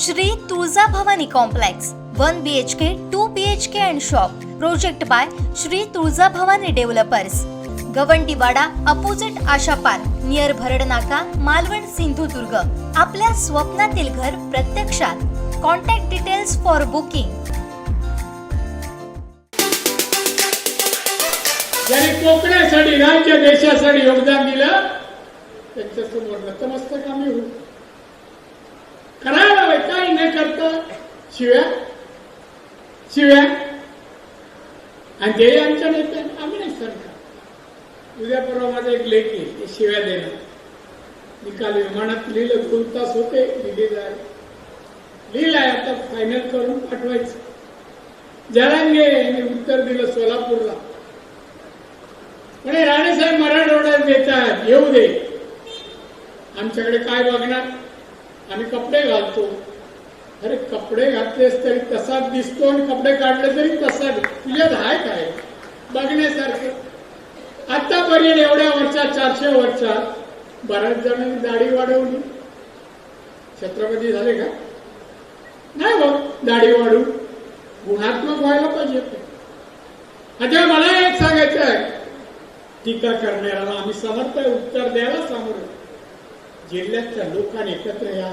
Shri Tulja Bhavani complex one B H K two B H K and shop project by Shri Tulja Bhavani developers Gawandiwada opposite Asha park near Bharad Naka Malvan Sindhudurg. आपल्या स्वप्नातील घर प्रत्यक्षात. Contact details for booking ज्यांनी कोकणासाठी राज्य देशासाठी योगदान दिलं त्यांच्यासमोर नतमस्तक आम्ही होऊ. काही शिव्या? शिव्या? आणि ते आमच्या नेते आम्ही नाही सरकार उद्या परवा माझा एक लेख आहे ते शिव्या देणार मी काल विमानात लिहिलं दोन तास होते लिहिले लिहिलं आहे आता फायनल करून पाठवायचं. जरांगे यांनी उत्तर दिलं सोलापूरला. म्हणे राणेसाहेब मराठवाड्यात देतात येऊ दे. आमच्याकडे काय बघणार? आम्ही कपडे घालतो. अरे कपडे घातलेस तरी तसाच दिसतो आणि कपडे काढले तरी तसाच. तुझ्यात हाय काय बघण्यासारखं. आतापर्यंत एवढ्या वर्षात चारशे वर्षात बऱ्याच जणांनी दाढी वाढवली. छत्रपती झाले का? नाही बघ दाढी वाढू गुणात्मक व्हायला पाहिजे आता मला एक सांगायचं आहे. टीका करणाऱ्याला आम्ही समर्थ उत्तर द्यायला सामोरं जिल्ह्यातल्या लोकांनी एकत्र या.